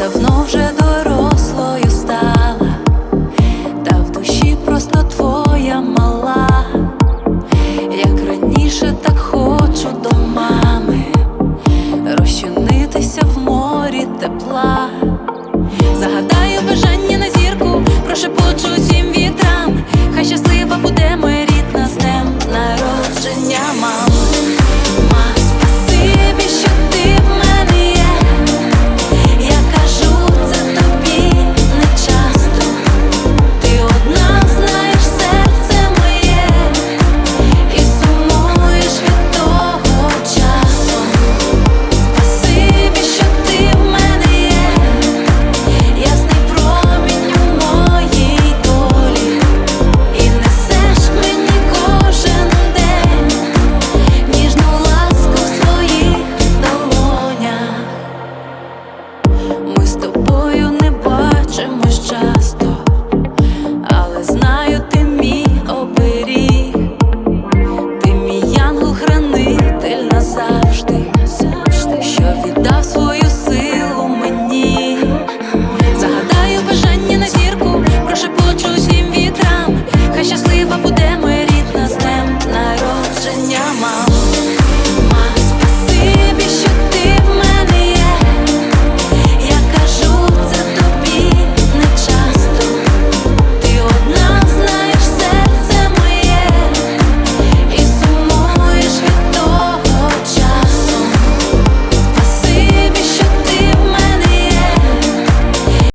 давно вже дорослою стала, та в душі просто твоя мала, як раніше, так хочу до мами розчинитися в морі тепла, загадаю бажання на зірку, прошепочу ми з тобою.